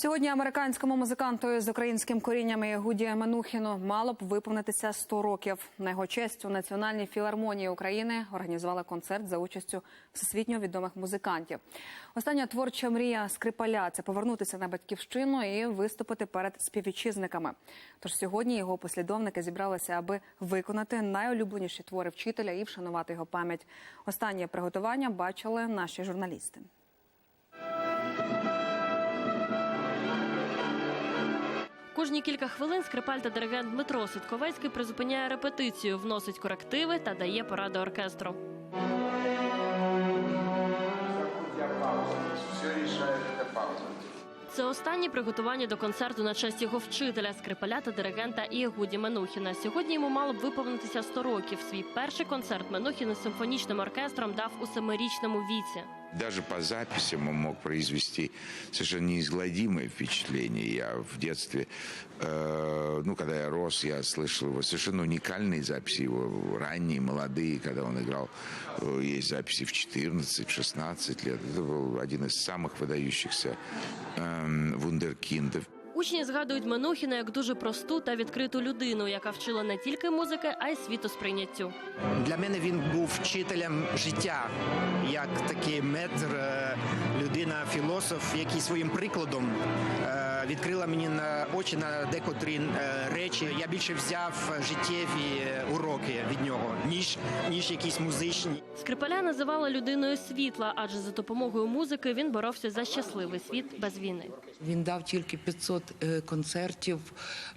Сьогодні американському музиканту з українським корінням Гуді Манухіну мало б виповнитися 100 років. На його честь у Національній філармонії України організували концерт за участю всесвітньо відомих музикантів. Остання творча мрія Скрипаля це повернутися на батьківщину і виступити перед співвітчизниками. Тож сьогодні його послідовники зібралися, аби виконати найулюбленіші твори вчителя і вшанувати його пам'ять. Останнє приготування бачили наші журналісти. Кожні кілька хвилин скрипаль та диригент Дмитро Ситковецький призупиняє репетицію, вносить корективи та дає поради оркестру. Це останні приготування до концерту на честь його вчителя, скрипаля та диригента Ігуді Менухіна. Сьогодні йому мало б виповнитися 100 років. Свій перший концерт Менухін із симфонічним оркестром дав у семирічному віці. Даже по записям он мог произвести совершенно неизгладимое впечатление. Я в детстве, э, ну, когда я рос, я слышал его совершенно уникальные записи, его ранние, молодые, когда он играл. Э, Есть записи в 14, в 16 лет. Это был один из самых выдающихся эм, вундеркиндов. Учні згадують Менухіна як дуже просту та відкриту людину, яка вчила не тільки музики, а й світосприйняттю. Для мене він був вчителем життя, як такий метр, е, людина, філософ, який своїм прикладом е, відкрила мені на очі на декотрі е, речі. Я більше взяв життєві уроки від нього, ніж ніж якісь музичні. Скрипаля називали людиною світла, адже за допомогою музики він боровся за щасливий світ без війни. Він дав тільки 500 е, концертів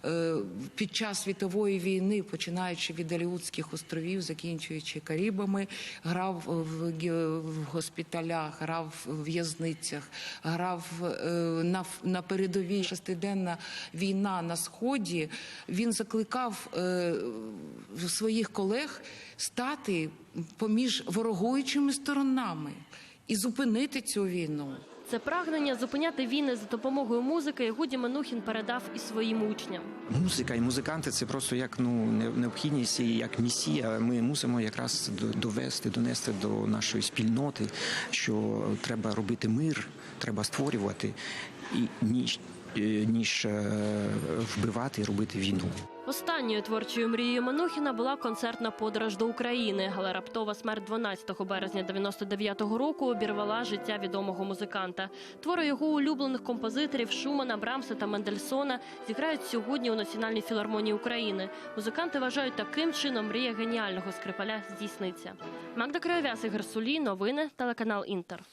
е, під час світової війни, починаючи від Аліутських островів, закінчуючи Карибами, грав в, госпіталях, грав в в'язницях, грав е, на, на передовій шестиденна війна на сході. Він закликав е, своїх колег стати поміж ворогуючими сторонами і зупинити цю війну. Це прагнення зупиняти війни за допомогою музики Гуді Менухін передав і своїм учням. Музика і музиканти це просто як ну необхідність і як місія. Ми мусимо якраз до- довести, донести до нашої спільноти, що треба робити мир, треба створювати і ніж, е, ніж е, вбивати і робити війну. Останньою творчою мрією Манухіна була концертна подорож до України, але раптова смерть 12 березня 99-го року обірвала життя відомого музиканта. Твори його улюблених композиторів Шумана, Брамса та Мендельсона зіграють сьогодні у Національній філармонії України. Музиканти вважають, таким чином мрія геніального скрипаля здійсниться. Магда Краєвяс, Ігор Сулій, новини, телеканал Інтер.